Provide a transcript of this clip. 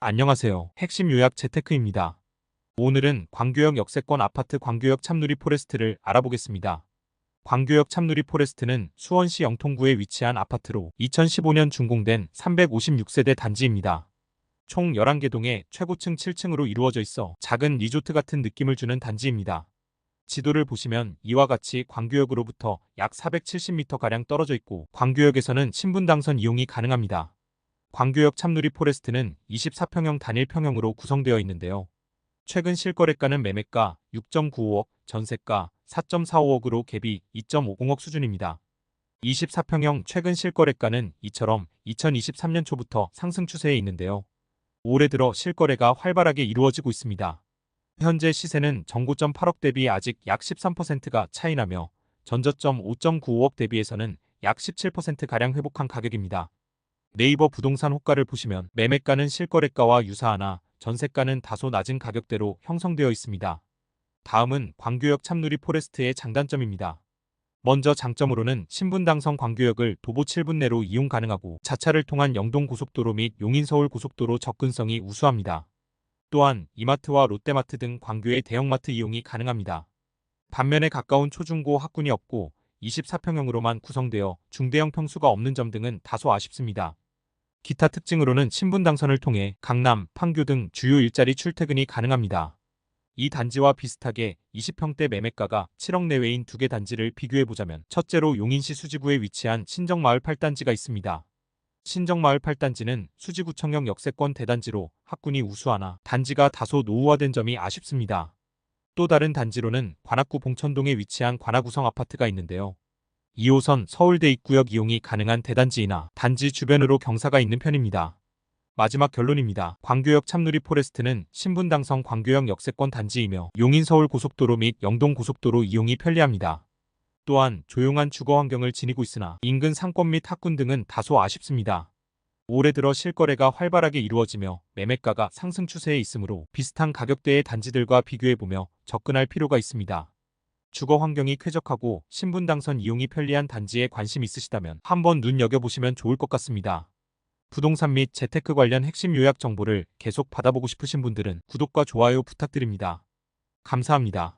안녕하세요. 핵심 요약 재테크입니다. 오늘은 광교역 역세권 아파트 광교역 참누리 포레스트를 알아보겠습니다. 광교역 참누리 포레스트는 수원시 영통구에 위치한 아파트로 2015년 준공된 356세대 단지입니다. 총 11개 동에 최고층 7층으로 이루어져 있어 작은 리조트 같은 느낌을 주는 단지입니다. 지도를 보시면 이와 같이 광교역으로부터 약 470m가량 떨어져 있고 광교역에서는 신분당선 이용이 가능합니다. 광교역 참누리 포레스트는 24평형 단일 평형으로 구성되어 있는데요. 최근 실거래가는 매매가 6.95억, 전세가 4.45억으로 갭이 2.50억 수준입니다. 24평형 최근 실거래가는 이처럼 2023년 초부터 상승 추세에 있는데요. 올해 들어 실거래가 활발하게 이루어지고 있습니다. 현재 시세는 정고점 8억 대비 아직 약 13%가 차이나며 전저점 5.95억 대비해서는 약 17%가량 회복한 가격입니다. 네이버 부동산 호가를 보시면 매매가는 실거래가와 유사하나 전세가는 다소 낮은 가격대로 형성되어 있습니다. 다음은 광교역 참누리 포레스트의 장단점입니다. 먼저 장점으로는 신분당선 광교역을 도보 7분 내로 이용 가능하고 자차를 통한 영동고속도로 및 용인서울고속도로 접근성이 우수합니다. 또한 이마트와 롯데마트 등 광교의 대형마트 이용이 가능합니다. 반면에 가까운 초중고 학군이 없고 24평형으로만 구성되어 중대형 평수가 없는 점 등은 다소 아쉽습니다. 기타 특징으로는 신분 당선을 통해 강남, 판교 등 주요 일자리 출퇴근이 가능합니다. 이 단지와 비슷하게 20평대 매매가가 7억 내외인 두 개 단지를 비교해보자면 첫째로 용인시 수지구에 위치한 신정마을 8단지가 있습니다. 신정마을 8단지는 수지구청역 역세권 대단지로 학군이 우수하나 단지가 다소 노후화된 점이 아쉽습니다. 또 다른 단지로는 관악구 봉천동에 위치한 관악구성 아파트가 있는데요. 2호선 서울대 입구역 이용이 가능한 대단지이나 단지 주변으로 경사가 있는 편입니다. 마지막 결론입니다. 광교역 참누리 포레스트는 신분당선 광교역 역세권 단지이며 용인서울 고속도로 및 영동 고속도로 이용이 편리합니다. 또한 조용한 주거 환경을 지니고 있으나 인근 상권 및 학군 등은 다소 아쉽습니다. 올해 들어 실거래가 활발하게 이루어지며 매매가가 상승 추세에 있으므로 비슷한 가격대의 단지들과 비교해보며 접근할 필요가 있습니다. 주거 환경이 쾌적하고 신분 당선 이용이 편리한 단지에 관심 있으시다면 한번 눈여겨보시면 좋을 것 같습니다. 부동산 및 재테크 관련 핵심 요약 정보를 계속 받아보고 싶으신 분들은 구독과 좋아요 부탁드립니다. 감사합니다.